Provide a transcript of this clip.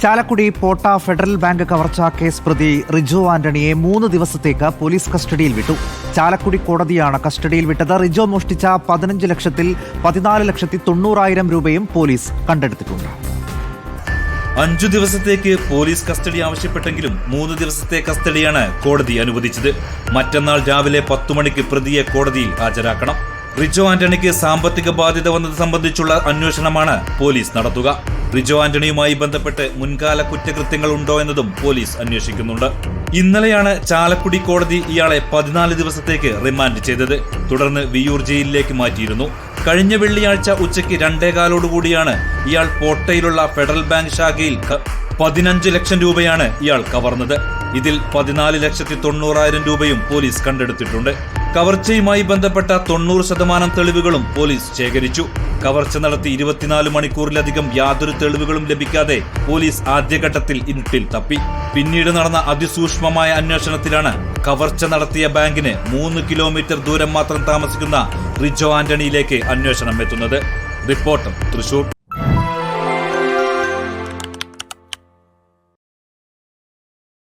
Chalakudy Potta federal bank കവർച്ചാ case പ്രതി റിജു ആന്റണിയെ മൂന്ന് ദിവസത്തേക്ക് പോലീസ് കസ്റ്റഡിയിൽ വിട്ടു. ചാലക്കുടി കോടതിയാണ് കസ്റ്റഡിയിൽ വിട്ടത്. റിജോ മോഷ്ടിച്ച പതിനഞ്ച് ലക്ഷത്തിൽ പതിനാല് ലക്ഷത്തി തൊണ്ണൂറായിരം രൂപയും പോലീസ് കണ്ടെടുത്തിട്ടുണ്ട്. അഞ്ചു ദിവസത്തേക്ക് പോലീസ് കസ്റ്റഡി ആവശ്യപ്പെട്ടെങ്കിലും മൂന്ന് ദിവസത്തെ കസ്റ്റഡിയാണ് കോടതി അനുവദിച്ചത്. മറ്റന്നാൾ രാവിലെ പത്തു മണിക്ക് പ്രതിയെ കോടതിയിൽ ഹാജരാക്കണം. റിജോ ആന്റണിക്ക് സാമ്പത്തിക ബാധ്യത വന്നത് സംബന്ധിച്ചുള്ള അന്വേഷണമാണ് പോലീസ് നടത്തുക. റിജോ ആന്റണിയുമായി ബന്ധപ്പെട്ട് മുൻകാല കുറ്റകൃത്യങ്ങൾ ഉണ്ടോ എന്നതും പോലീസ് അന്വേഷിക്കുന്നുണ്ട്. ഇന്നലെയാണ് ചാലക്കുടി കോടതി ഇയാളെ പതിനാല് ദിവസത്തേക്ക് റിമാൻഡ് ചെയ്തത്. തുടർന്ന് വിയൂർ ജയിലിലേക്ക് മാറ്റിയിരുന്നു. കഴിഞ്ഞ വെള്ളിയാഴ്ച ഉച്ചയ്ക്ക് രണ്ടേകാലോടുകൂടിയാണ് ഇയാൾ പോട്ടയിലുള്ള ഫെഡറൽ ബാങ്ക് ശാഖയിൽ പതിനഞ്ച് ലക്ഷം രൂപയാണ് ഇയാൾ കവർന്നത്. ഇതിൽ പതിനാല് ലക്ഷത്തി തൊണ്ണൂറായിരം രൂപയും പോലീസ് കണ്ടെടുത്തിട്ടുണ്ട്. കവർച്ചയുമായി ബന്ധപ്പെട്ട തൊണ്ണൂറ് ശതമാനം തെളിവുകളും പോലീസ് ശേഖരിച്ചു. കവർച്ച നടത്തി ഇരുപത്തിനാല് മണിക്കൂറിലധികം യാതൊരു തെളിവുകളും ലഭിക്കാതെ പോലീസ് ആദ്യഘട്ടത്തിൽ ഇരുട്ടിൽ തപ്പി. പിന്നീട് നടന്ന അതിസൂക്ഷ്മമായ അന്വേഷണത്തിലാണ് കവർച്ച നടത്തിയ ബാങ്കിന് മൂന്ന് കിലോമീറ്റർ ദൂരം മാത്രം താമസിക്കുന്ന റിജോ ആന്റണിയിലേക്ക് അന്വേഷണം എത്തുന്നത്. റിപ്പോർട്ടർ തൃശൂർ.